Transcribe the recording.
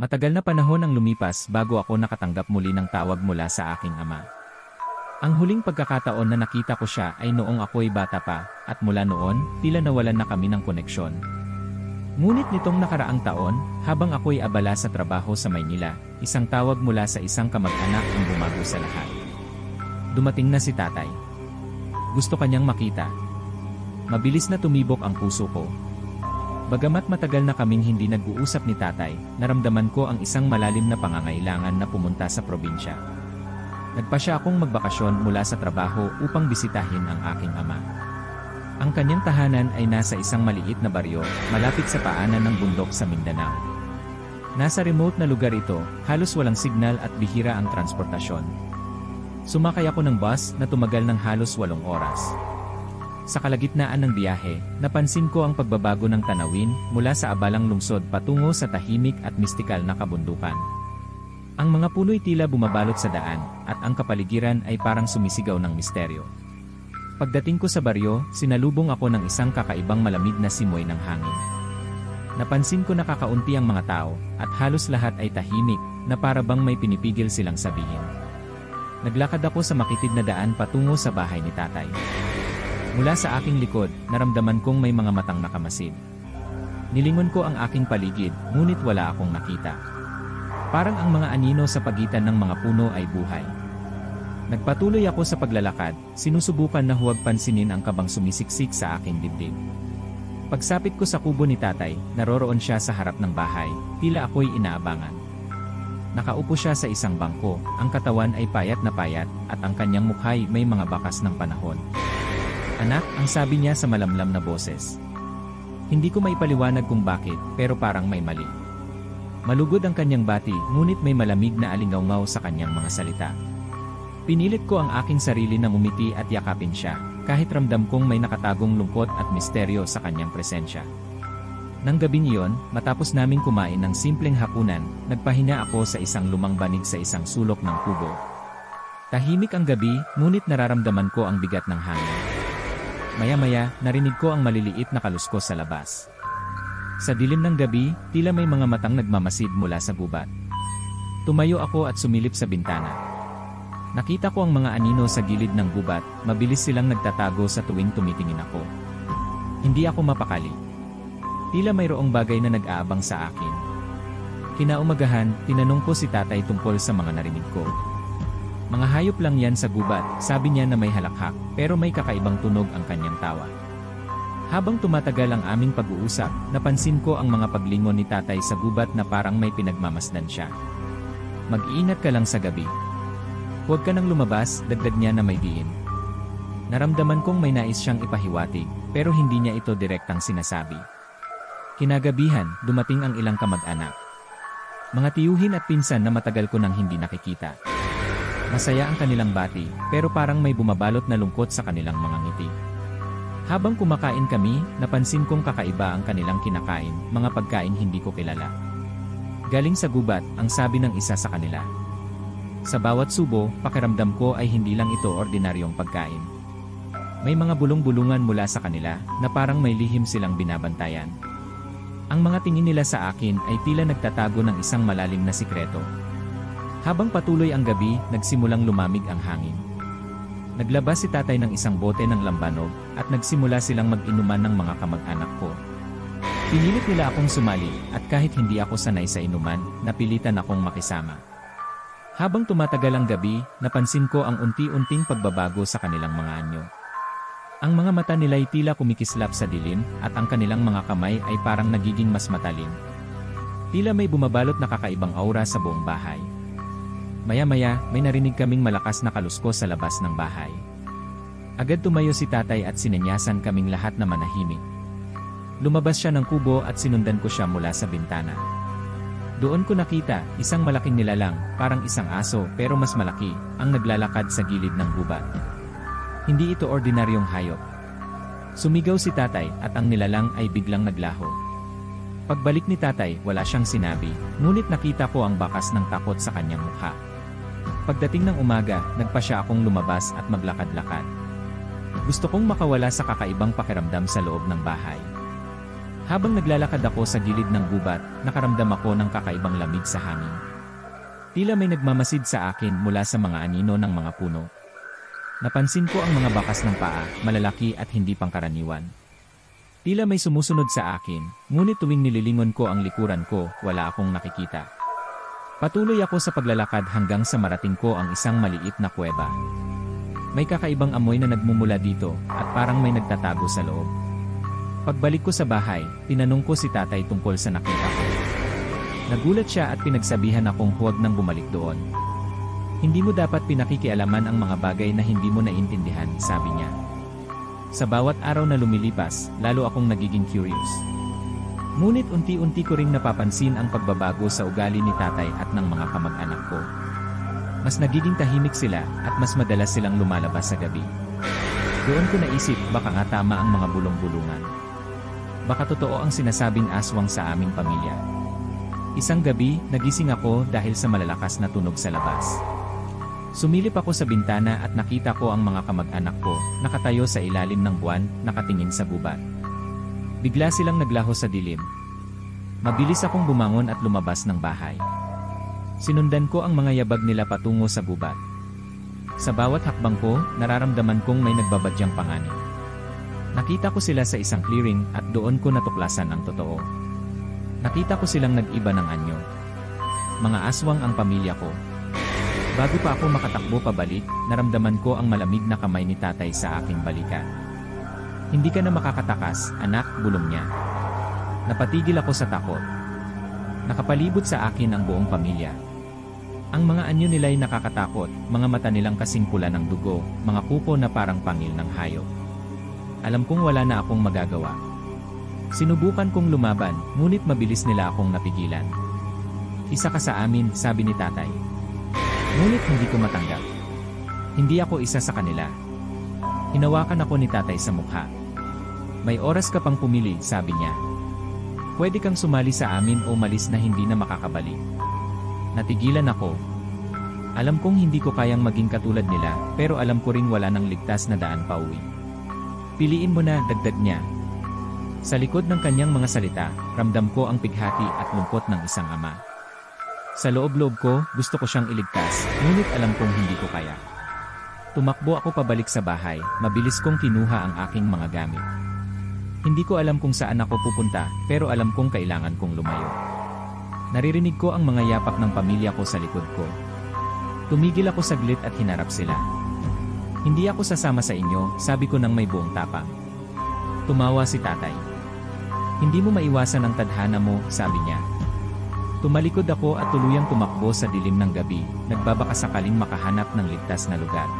Matagal na panahon ang lumipas bago ako nakatanggap muli ng tawag mula sa aking ama. Ang huling pagkakataon na nakita ko siya ay noong ako'y bata pa, at mula noon, tila nawalan na kami ng koneksyon. Ngunit nitong nakaraang taon, habang ako'y abala sa trabaho sa Maynila, isang tawag mula sa isang kamag-anak ang bumago sa lahat. Dumating na si tatay. Gusto kanyang makita. Mabilis na tumibok ang puso ko. Bagamat matagal na kaming hindi nag-uusap ni tatay, naramdaman ko ang isang malalim na pangangailangan na pumunta sa probinsya. Nagpasya akong magbakasyon mula sa trabaho upang bisitahin ang aking ama. Ang kanyang tahanan ay nasa isang maliit na baryo, malapit sa paanan ng bundok sa Mindanao. Nasa remote na lugar ito, halos walang signal at bihira ang transportasyon. Sumakay ako ng bus na tumagal ng halos walong oras. Sa kalagitnaan ng biyahe, napansin ko ang pagbabago ng tanawin mula sa abalang lungsod patungo sa tahimik at mistikal na kabundukan. Ang mga puno'y tila bumabalot sa daan, at ang kapaligiran ay parang sumisigaw ng misteryo. Pagdating ko sa baryo, sinalubong ako ng isang kakaibang malamig na simoy ng hangin. Napansin ko na kakaunti ang mga tao, at halos lahat ay tahimik, na para bang may pinipigil silang sabihin. Naglakad ako sa makitid na daan patungo sa bahay ni tatay. Mula sa aking likod, naramdaman kong may mga matang nakamasid. Nilingon ko ang aking paligid, ngunit wala akong nakita. Parang ang mga anino sa pagitan ng mga puno ay buhay. Nagpatuloy ako sa paglalakad, sinusubukan na huwag pansinin ang kabang sumisiksik sa aking dibdib. Pagsapit ko sa kubo ni tatay, naroroon siya sa harap ng bahay, tila ako'y inaabangan. Nakaupo siya sa isang bangko, ang katawan ay payat na payat, at ang kanyang mukha'y may mga bakas ng panahon. Anak, ang sabi niya sa malamlam na boses. Hindi ko maipaliwanag kung bakit, pero parang may mali. Malugod ang kanyang bati, ngunit may malamig na alingawngaw sa kanyang mga salita. Pinilit ko ang aking sarili na umiti at yakapin siya, kahit ramdam kong may nakatagong lungkot at misteryo sa kanyang presensya. Nang gabing iyon, matapos naming kumain ng simpleng hapunan, nagpahinga ako sa isang lumang banig sa isang sulok ng kubo. Tahimik ang gabi, ngunit nararamdaman ko ang bigat ng hangin. Maya-maya, narinig ko ang maliliit na kaluskos sa labas. Sa dilim ng gabi, tila may mga matang nagmamasid mula sa gubat. Tumayo ako at sumilip sa bintana. Nakita ko ang mga anino sa gilid ng gubat, mabilis silang nagtatago sa tuwing tumitingin ako. Hindi ako mapakali. Tila mayroong bagay na nag-aabang sa akin. Kinaumagahan, tinanong ko si tatay tungkol sa mga narinig ko. Mga hayop lang yan sa gubat, sabi niya na may halakhak, pero may kakaibang tunog ang kanyang tawa. Habang tumatagal ang aming pag-uusap, napansin ko ang mga paglingon ni tatay sa gubat na parang may pinagmamasdan siya. Mag-iingat ka lang sa gabi, Huwag ka nang lumabas, dagdag niya na may diin. Naramdaman kong may nais siyang ipahiwatig, pero hindi niya ito direktang sinasabi. Kinagabihan, dumating ang ilang kamag-anak. Mga tiyuhin at pinsan na matagal ko nang hindi nakikita. Masaya ang kanilang bati, pero parang may bumabalot na lungkot sa kanilang mga ngiti. Habang kumakain kami, napansin kong kakaiba ang kanilang kinakain, mga pagkain hindi ko kilala. Galing sa gubat, ang sabi ng isa sa kanila. Sa bawat subo, pakiramdam ko ay hindi lang ito ordinaryong pagkain. May mga bulong-bulungan mula sa kanila na parang may lihim silang binabantayan. Ang mga tingin nila sa akin ay tila nagtatago ng isang malalim na sikreto. Habang patuloy ang gabi, nagsimulang lumamig ang hangin. Naglabas si tatay ng isang bote ng lambanog at nagsimula silang mag-inuman ng mga kamag-anak ko. Pinilit nila akong sumali at kahit hindi ako sanay sa inuman, napilitan akong makisama. Habang tumatagal ang gabi, napansin ko ang unti-unting pagbabago sa kanilang mga anyo. Ang mga mata nila'y tila kumikislap sa dilim, at ang kanilang mga kamay ay parang nagiging mas matalim. Tila may bumabalot na kakaibang aura sa buong bahay. Maya-maya, may narinig kaming malakas na kaluskos sa labas ng bahay. Agad tumayo si tatay at sinenyasan kaming lahat na manahimik. Lumabas siya ng kubo at sinundan ko siya mula sa bintana. Doon ko nakita, isang malaking nilalang, parang isang aso pero mas malaki, ang naglalakad sa gilid ng gubat. Hindi ito ordinaryong hayop. Sumigaw si tatay at ang nilalang ay biglang naglaho. Pagbalik ni tatay, wala siyang sinabi, ngunit nakita ko ang bakas ng takot sa kanyang mukha. Pagdating ng umaga, nagpa siya akong lumabas at maglakad-lakad. Gusto kong makawala sa kakaibang pakiramdam sa loob ng bahay. Habang naglalakad ako sa gilid ng gubat, nakaramdam ako ng kakaibang lamig sa hangin. Tila may nagmamasid sa akin mula sa mga anino ng mga puno. Napansin ko ang mga bakas ng paa, malalaki at hindi pangkaraniwan. Tila may sumusunod sa akin, ngunit tuwing nililingon ko ang likuran ko, wala akong nakikita. Patuloy ako sa paglalakad hanggang sa marating ko ang isang maliit na kuweba. May kakaibang amoy na nagmumula dito at parang may nagtatago sa loob. Pagbalik ko sa bahay, tinanong ko si tatay tungkol sa nakita ko. Nagulat siya at pinagsabihan akong huwag nang bumalik doon. Hindi mo dapat pinakikialaman ang mga bagay na hindi mo naintindihan, sabi niya. Sa bawat araw na lumilipas, lalo akong nagiging curious. Ngunit unti-unti ko ring napapansin ang pagbabago sa ugali ni tatay at ng mga kamag-anak ko. Mas nagiging tahimik sila at mas madalas silang lumalabas sa gabi. Doon ko naisip baka nga tama ang mga bulong-bulungan. Baka totoo ang sinasabing aswang sa aming pamilya. Isang gabi, nagising ako dahil sa malalakas na tunog sa labas. Sumilip ako sa bintana at nakita ko ang mga kamag-anak ko, nakatayo sa ilalim ng buwan, nakatingin sa gubat. Bigla silang naglaho sa dilim. Mabilis akong bumangon at lumabas ng bahay. Sinundan ko ang mga yabag nila patungo sa gubat. Sa bawat hakbang ko, nararamdaman kong may nagbabadyang panganib. Nakita ko sila sa isang clearing at doon ko natuklasan ang totoo. Nakita ko silang nag-iba ng anyo. Mga aswang ang pamilya ko. Bago pa ako makatakbo pabalik, naramdaman ko ang malamig na kamay ni tatay sa aking balikan. Hindi ka na makakatakas, anak, bulong niya. Napatigil ako sa takot. Nakapalibot sa akin ang buong pamilya. Ang mga anyo nila'y nakakatakot, mga mata nilang kasing pula ng dugo, mga kuko na parang pangil ng hayop. Alam kong wala na akong magagawa. Sinubukan kong lumaban, ngunit mabilis nila akong napigilan. Isa ka sa amin, sabi ni tatay. Ngunit hindi ko matanggap. Hindi ako isa sa kanila. Hinawakan ako ni tatay sa mukha. May oras ka pang pumili, sabi niya. Pwede kang sumali sa amin o malis na hindi na makakabalik. Natigilan ako. Alam kong hindi ko kayang maging katulad nila, pero alam ko ring wala nang ligtas na daan pa uwi. Piliin mo na, dagdag niya. Sa likod ng kanyang mga salita, ramdam ko ang pighati at lungkot ng isang ama. Sa loob-loob ko, gusto ko siyang iligtas, ngunit alam kong hindi ko kaya. Tumakbo ako pabalik sa bahay, mabilis kong kinuha ang aking mga gamit. Hindi ko alam kung saan ako pupunta, pero alam kong kailangan kong lumayo. Naririnig ko ang mga yapak ng pamilya ko sa likod ko. Tumigil ako saglit at hinarap sila. Hindi ako sasama sa inyo, sabi ko nang may buong tapang. Tumawa si tatay. Hindi mo maiwasan ang tadhana mo, sabi niya. Tumalikod ako at tuluyang tumakbo sa dilim ng gabi, nagbabaka sakaling makahanap ng ligtas na lugar.